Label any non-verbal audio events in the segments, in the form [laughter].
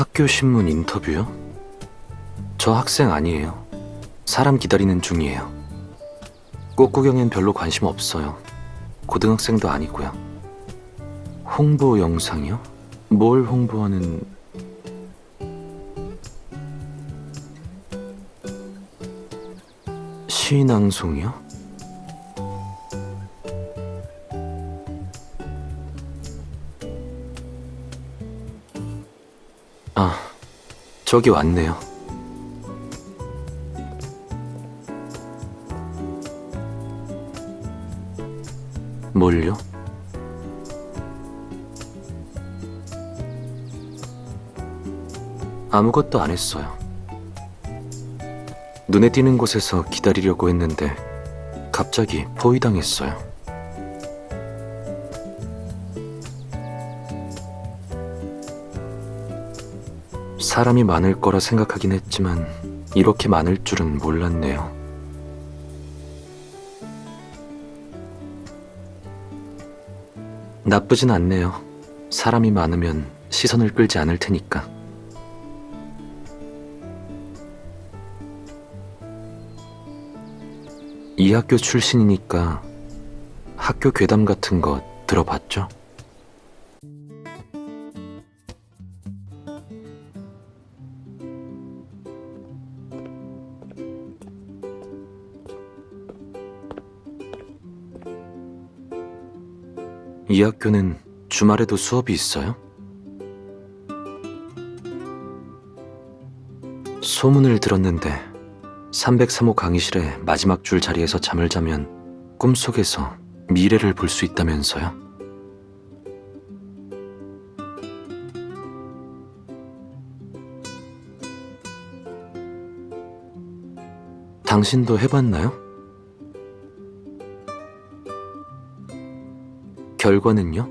학교 신문 인터뷰요? 저 학생 아니에요. 사람 기다리는 중이에요. 꽃구경엔 별로 관심 없어요. 고등학생도 아니고요. 홍보 영상이요? 뭘 홍보하는... 시낭송이요? 저기 왔네요. 뭘요? 아무것도 안 했어요. 눈에 띄는 곳에서 기다리려고 했는데 갑자기 포위당했어요. 사람이 많을 거라 생각하긴 했지만 이렇게 많을 줄은 몰랐네요. 나쁘진 않네요. 사람이 많으면 시선을 끌지 않을 테니까. 이 학교 출신이니까 학교 괴담 같은 거 들어봤죠? 이 학교는 주말에도 수업이 있어요? 소문을 들었는데 303호 강의실의 마지막 줄 자리에서 잠을 자면 꿈속에서 미래를 볼 수 있다면서요? 당신도 해봤나요? 결과는요?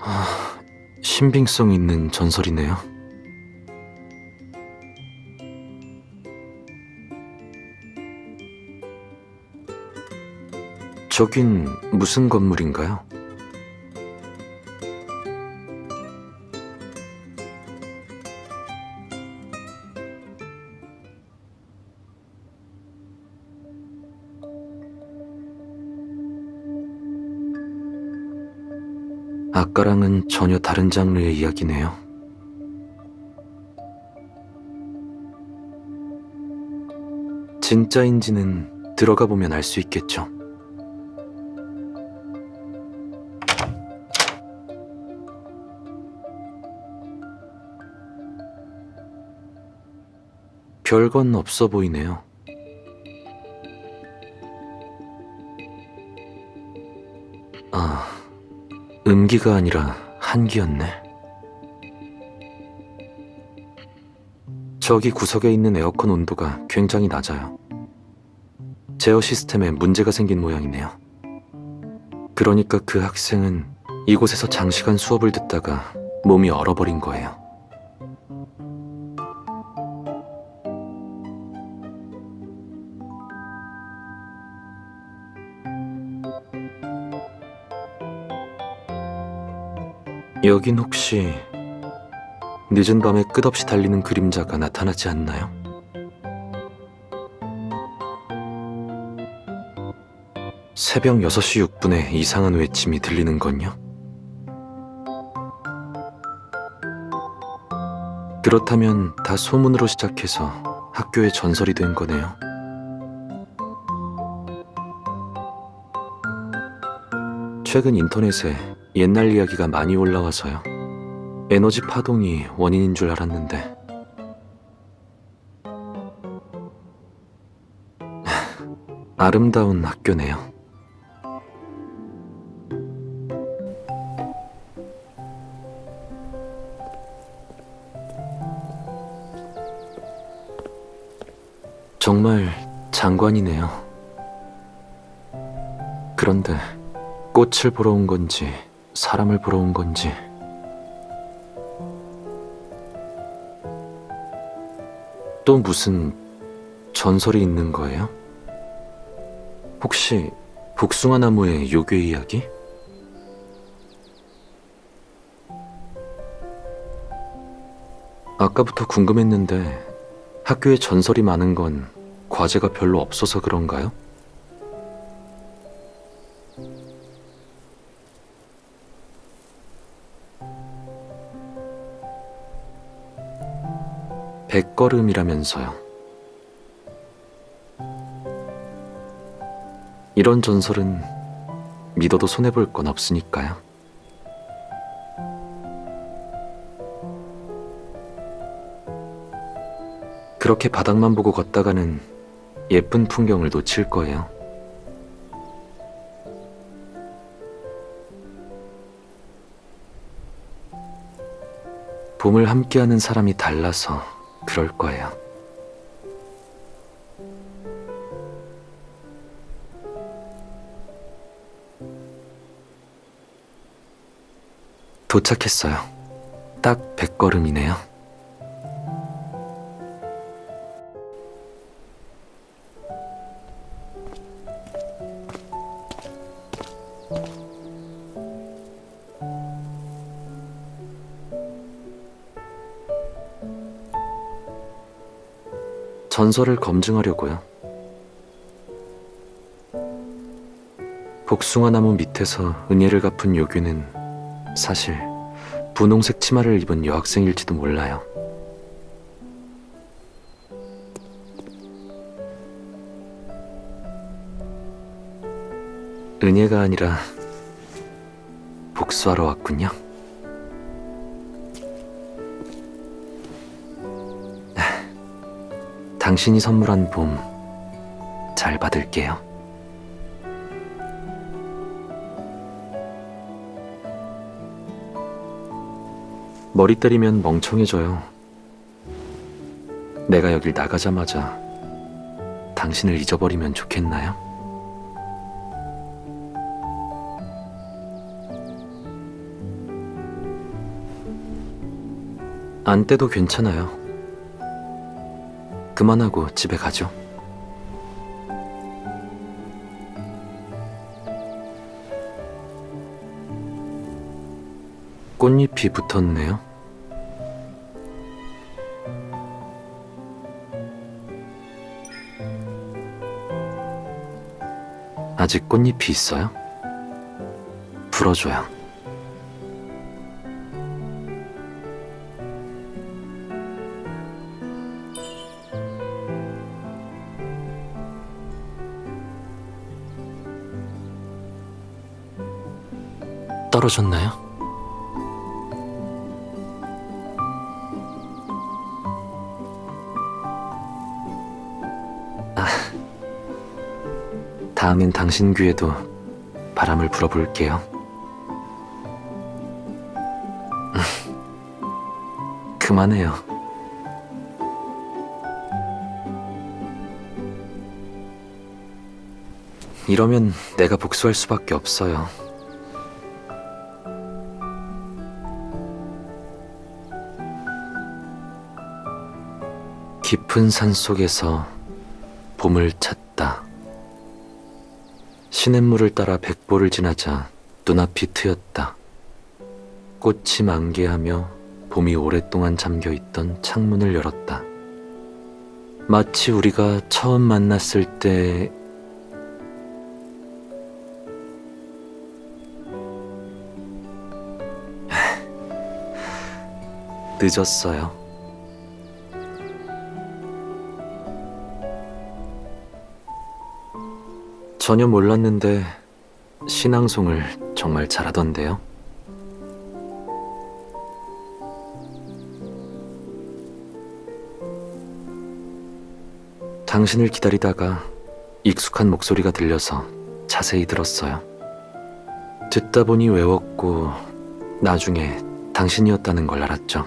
아, 신빙성 있는 전설이네요. 저긴 무슨 건물인가요? 아까랑은 전혀 다른 장르의 이야기네요. 진짜인지는 들어가 보면 알 수 있겠죠. 별건 없어 보이네요. 음기가 아니라 한기였네. 저기 구석에 있는 에어컨 온도가 굉장히 낮아요. 제어 시스템에 문제가 생긴 모양이네요. 그러니까 그 학생은 이곳에서 장시간 수업을 듣다가 몸이 얼어버린 거예요. 여긴 혹시 늦은 밤에 끝없이 달리는 그림자가 나타나지 않나요? 새벽 6시 6분에 이상한 외침이 들리는 건요? 그렇다면 다 소문으로 시작해서 학교의 전설이 된 거네요. 최근 인터넷에 옛날 이야기가 많이 올라와서요. 에너지 파동이 원인인 줄 알았는데. [laughs] 아름다운 학교네요. 정말 장관이네요. 그런데 꽃을 보러 온 건지 사람을 보러 온 건지. 또 무슨 전설이 있는 거예요? 혹시 복숭아 나무의 요괴 이야기? 아까부터 궁금했는데 학교에 전설이 많은 건 과제가 별로 없어서 그런가요? 백걸음이라면서요. 이런 전설은 믿어도 손해볼 건 없으니까요. 그렇게 바닥만 보고 걷다가는 예쁜 풍경을 놓칠 거예요. 봄을 함께하는 사람이 달라서 그럴 거예요. 도착했어요. 딱 100걸음이네요. 전설을 검증하려고요. 복숭아 나무 밑에서 은혜를 갚은 요규는 사실 분홍색 치마를 입은 여학생일지도 몰라요. 은혜가 아니라 복수하러 왔군요. 당신이 선물한 봄 잘 받을게요. 머리 때리면 멍청해져요. 내가 여길 나가자마자 당신을 잊어버리면 좋겠나요? 안 떼도 괜찮아요. 그만하고 집에 가죠. 꽃잎이 붙었네요. 아직 꽃잎이 있어요? 불어줘요. 떨어졌나요? 다음엔 당신 귀에도 바람을 불어볼게요. 그만해요. 이러면 내가 복수할 수밖에 없어요. 깊은 산 속에서 봄을 찾다. 시냇물을 따라 백보를 지나자 눈앞이 트였다. 꽃이 만개하며 봄이 오랫동안 잠겨 있던 창문을 열었다. 마치 우리가 처음 만났을 때 [laughs] 늦었어요. 전혀 몰랐는데 신앙송을 정말 잘하던데요. 당신을 기다리다가 익숙한 목소리가 들려서 자세히 들었어요. 듣다 보니 외웠고 나중에 당신이었다는 걸 알았죠.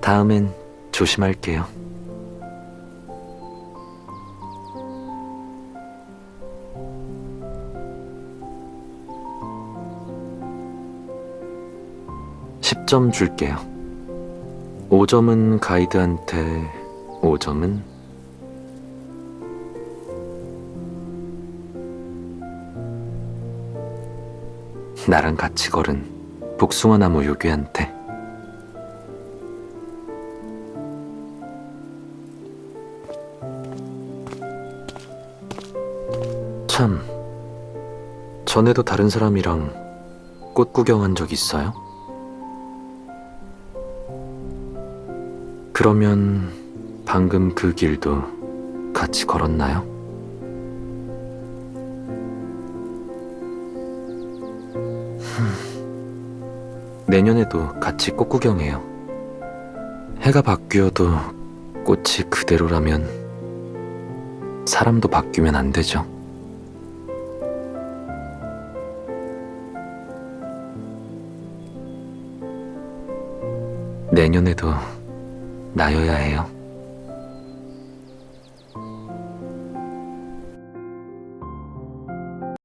다음엔 조심할게요. 십점 줄게요. 5점은 가이드한테, 5점은 나랑 같이 걸은 복숭아나무 요괴한테. 참, 전에도 다른 사람이랑 꽃 구경한 적 있어요? 그러면 방금 그 길도 같이 걸었나요? 흠, 내년에도 같이 꽃 구경해요. 해가 바뀌어도 꽃이 그대로라면 사람도 바뀌면 안 되죠. 내년에도 나여야 해요.